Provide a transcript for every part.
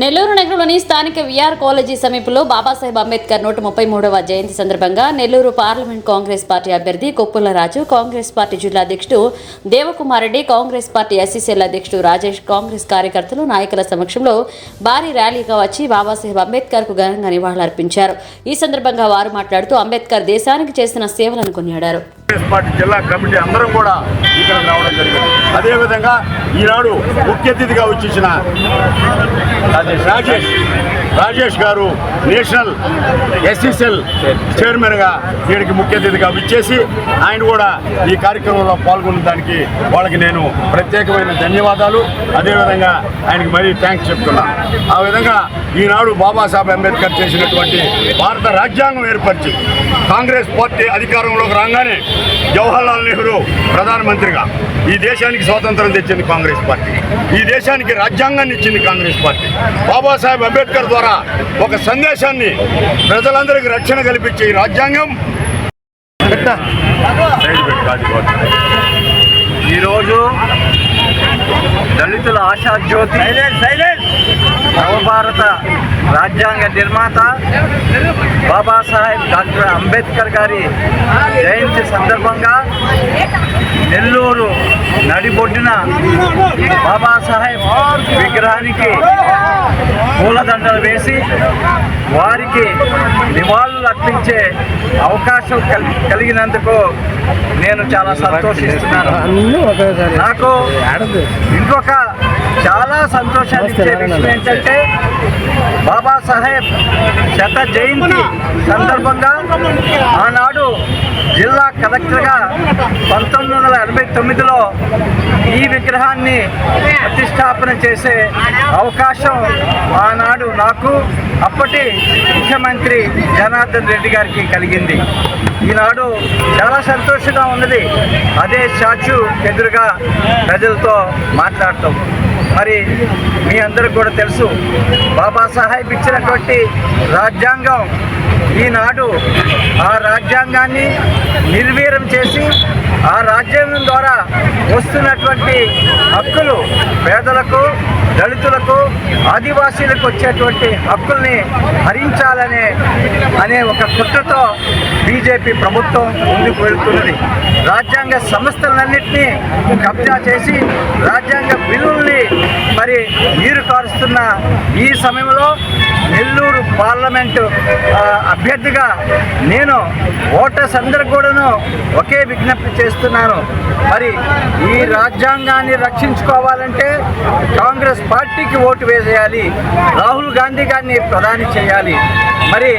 నెల్లూరు నగరంలోని స్థానిక VR college సమీపంలో బాబాసాహెబ్ అంబేద్కర్ నూట ముప్పై మూడవ జయంతి సందర్భంగా నెల్లూరు పార్లమెంట్ కాంగ్రెస్ పార్టీ అభ్యర్థి కొప్పుల రాజు కాంగ్రెస్ పార్టీ జిల్లా అధ్యక్షుడు దేవకుమారెడ్డి కాంగ్రెస్ పార్టీ ఎస్సీసీఎల్ అధ్యక్షుడు రాజేష్ కాంగ్రెస్ కార్యకర్తలు నాయకుల సమక్షంలో భారీ ర్యాలీగా వచ్చి బాబాసాహెబ్ అంబేద్కర్కు ఘనంగా నివాళులర్పించారు. ఈ సందర్భంగా వారు మాట్లాడుతూ అంబేద్కర్ దేశానికి చేసిన సేవలను కొనియాడారు. పార్టీ జిల్లా కమిటీ అందరం కూడా ఇక్కడ రావడం జరిగింది. అదేవిధంగా ఈనాడు ముఖ్య అతిథిగా వచ్చేసిన రాజేష్. రాజేష్. గారు నేషనల్ ఎస్ఎస్ఎల్ చైర్మన్గా వీడికి ముఖ్య అతిథిగా విచ్చేసి ఆయన కూడా ఈ కార్యక్రమంలో పాల్గొన్న దానికి వాళ్ళకి నేను ప్రత్యేకమైన ధన్యవాదాలు. అదేవిధంగా ఆయనకి మరీ థ్యాంక్స్ చెప్తున్నాను ఆ విధంగా ఈనాడు బాబాసాహెబ్ అంబేద్కర్ చేసినటువంటి భారత రాజ్యాంగం ఏర్పరిచి కాంగ్రెస్ పార్టీ అధికారంలోకి రాగానే జవహర్లాల్ నెహ్రూ ప్రధానమంత్రిగా ఈ దేశానికి స్వాతంత్రం తెచ్చింది కాంగ్రెస్ పార్టీ. ఈ దేశానికి రాజ్యాంగాన్ని ఇచ్చింది కాంగ్రెస్ పార్టీ. బాబాసాహెబ్ అంబేద్కర్ ద్వారా ఒక సందేశాన్ని ప్రజలందరికీ రక్షణ కల్పించే ఈ రాజ్యాంగం. ఈరోజు దళితుల ఆశాజ్యోతి నవభారత రాజ్యాంగ నిర్మాత బాబాసాహెబ్ డాక్టర్ అంబేద్కర్ గారి జయంతి సందర్భంగా నడిబొడ్డున బాబాసాహెబ్ విగ్రహానికి పూలదండలు వేసి వారికి నివాళులు అర్పించే అవకాశం కల్- కలిగినందుకు నేను చాలా సంతోషిస్తున్నాను. నాకు ఇంకొక చాలా సంతోషాన్ని ఇచ్చే విషయం ఏంటంటే బాబాసాహెబ్ శత జయంతి సందర్భంగా ఆనాడు జిల్లా కలెక్టర్గా పంతొమ్మిది వందల ఎనభై తొమ్మిదిలో ఈ విగ్రహాన్ని ప్రతిష్టాపన చేసే అవకాశం ఆనాడు నాకు అప్పటి ముఖ్యమంత్రి జనార్దన్ రెడ్డి గారికి కలిగింది. ఈనాడు చాలా సంతోషంగా ఉన్నది. అదే స్టాచ్యూ ఎదురుగా ప్రజలతో మాట్లాడతాం మరి మీ అందరికి కూడా తెలుసు బాబాసాహెబ్ ఇచ్చినటువంటి రాజ్యాంగం ఈనాడు ఆ రాజ్యాంగాన్ని నిర్వీర్యం చేసి ఆ రాజ్యాంగం ద్వారా వస్తున్నటువంటి హక్కులు పేదలకు దళితులకు ఆదివాసీలకు వచ్చేటువంటి హక్కుల్ని హరించాలనే అనే ఒక కుట్రతో బీజేపీ ప్రభుత్వం ముందుకు వెళుతున్నది. రాజ్యాంగ సంస్థలన్నింటినీ కబ్జా చేసి రాజ్యాంగ బిల్లుల్ని మరి నీరు కారుస్తున్న ఈ సమయంలో నెల్లూరు పార్లమెంటు అభ్యర్థిగా నేను ఓటర్స్ అందరికి కూడాను ఒకే విజ్ఞప్తి చేస్తున్నాను. మరి ఈ రాజ్యాంగాన్ని రక్షించుకోవాలంటే కాంగ్రెస్ పార్టీకి ఓటు వేసేయాలి రాహుల్ గాంధీ గారిని ప్రధాని చేయాలి. మరి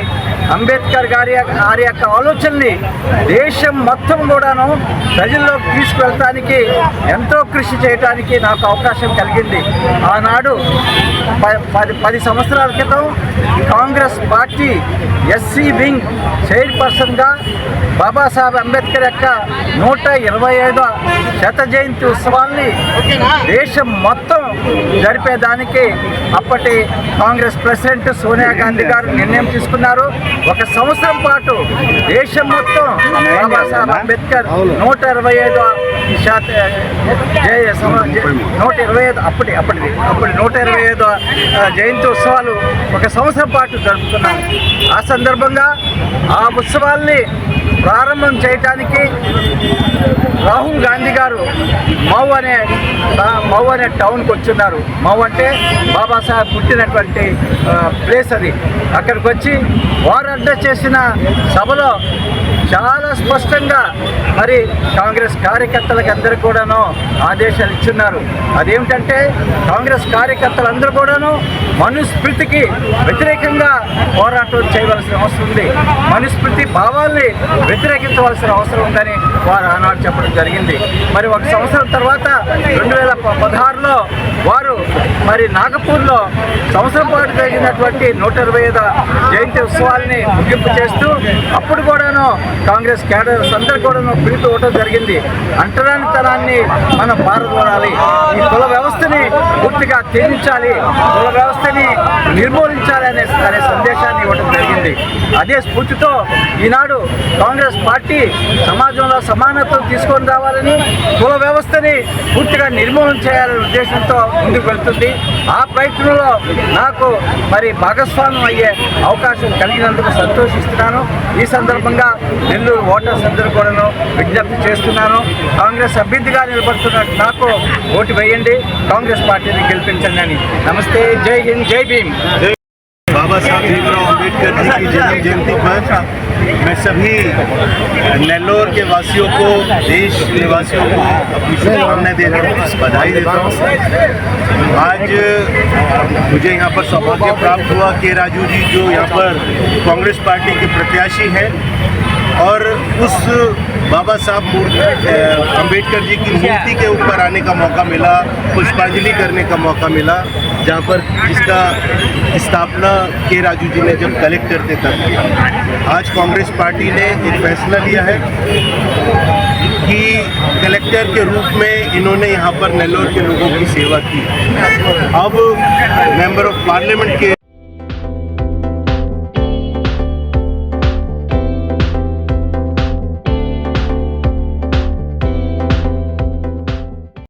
అంబేద్కర్ గారి వారి యొక్క ఆలోచనని దేశం మొత్తం కూడాను ప్రజల్లోకి తీసుకువెళ్ళటానికి ఎంతో కృషి చేయడానికి నాకు అవకాశం కలిగింది. ఆనాడు ప- పది పది సంవత్సరాల క్రితం కాంగ్రెస్ పార్టీ ఎస్సీ వింగ్ చైర్పర్సన్గా బాబాసాహెబ్ అంబేద్కర్ యొక్క నూట ఇరవై ఐదో శత జయంతి ఉత్సవాల్ని దేశం మొత్తం జరిపేదానికి అప్పటి కాంగ్రెస్ ప్రెసిడెంట్ సోనియా గాంధీ గారు నిర్ణయం తీసుకున్నారు. ఒక సంవత్సరం పాటు దేశం మొత్తం బాబాసాహెబ్ అంబేద్కర్ నూట ఇరవై ఐదో నూట ఇరవై ఐదు అప్పటి అప్పటిది అప్పటి నూట ఇరవై ఐదో జయంతి ఉత్సవాలు ఒక సంవత్సరం పాటు జరుపుకున్నాం. ఆ సందర్భంగా ఆ ఉత్సవాల్ని ప్రారంభం చేయటానికి రాహుల్ గాంధీ గారు మౌ అనే మౌ అనే టౌన్కి వచ్చిన్నారు. మౌ అంటే బాబాసాహెబ్ పుట్టినటువంటి ప్లేస్ అది. అక్కడికి వచ్చి వారు అడ్రస్ చేసిన సభలో చాలా స్పష్టంగా మరి కాంగ్రెస్ కార్యకర్తలకు అందరూ కూడాను ఆదేశాలు ఇచ్చున్నారు. అదేమిటంటే కాంగ్రెస్ కార్యకర్తలందరూ కూడాను మనుస్మృతికి వ్యతిరేకంగా పోరాటం చేయవలసిన అవసరం ఉంది. మనుస్మృతి భావాల్ని వ్యతిరేకించవలసిన అవసరం ఉందని వారు ఆనాడు చెప్పడం జరిగింది. మరి ఒక సంవత్సరం తర్వాత రెండు వేల పదహారులో వారు మరి నాగపూర్లో సంవత్సరం పాటు జరిగినటువంటి నూట ఇరవై ఐదు జయంతి ఉత్సవాల్ని ముగింపు చేస్తూ అప్పుడు కూడాను కాంగ్రెస్ క్యాడర్స్ అందరు కూడాను పిలుపు ఇవ్వడం జరిగింది. అంటరానితనాన్ని మనం పారదోడాలి ఈ కుల వ్యవస్థని పూర్తిగా త్యజించాలి. కుల వ్యవస్థని నిర్మూలించాలి అనే అనే సందేశాన్ని ఇవ్వడం జరిగింది. అదే స్ఫూర్తితో ఈనాడు కాంగ్రెస్ పార్టీ సమాజంలో సమానత్వం తీసుకొని రావాలని కుల వ్యవస్థని పూర్తిగా నిర్మూలన చేయాలనే ఉద్దేశంతో ముందుకు వెళ్తుంది. ఆ ప్రయత్నంలో నాకు మరి భాగస్వామ్యం అయ్యే అవకాశం కలిగినందుకు సంతోషిస్తున్నాను. ఈ సందర్భంగా నెల్లూరు ఓటర్స్ అందరూ కూడాను విజ్ఞప్తి చేస్తున్నాను. కాంగ్రెస్ అభ్యర్థిగా నిలబడుతున్న నాకు ఓటు వేయండి. కాంగ్రెస్ పార్టీని గెలిపించండి అని. నమస్తే. జై హింద్ జై భీమ్. बाबा साहब भीमराव अंबेडकर जी की जन्म जयंती पर मैं सभी नेल्लोर के वासियों को, देश निवासियों को अपनी शुभकामनाएँ देता हूँ बधाई देता हूँ। आज मुझे यहाँ पर सौभाग्य प्राप्त हुआ के राजू जी जो यहाँ पर कांग्रेस पार्टी के प्रत्याशी हैं और उस बाबा साहब मूर्ति अंबेडकर जी की मूर्ति के ऊपर आने का मौका मिला, पुष्पांजलि करने का मौका मिला। जहाँ पर इसका स्थापना के राजू जी ने जब कलेक्टर थे तब आज कांग्रेस पार्टी ने एक फैसला लिया है कि कलेक्टर के रूप में इन्होंने यहाँ पर नेल्लोर के लोगों की सेवा की। अब मेंबर ऑफ़ पार्लियामेंट के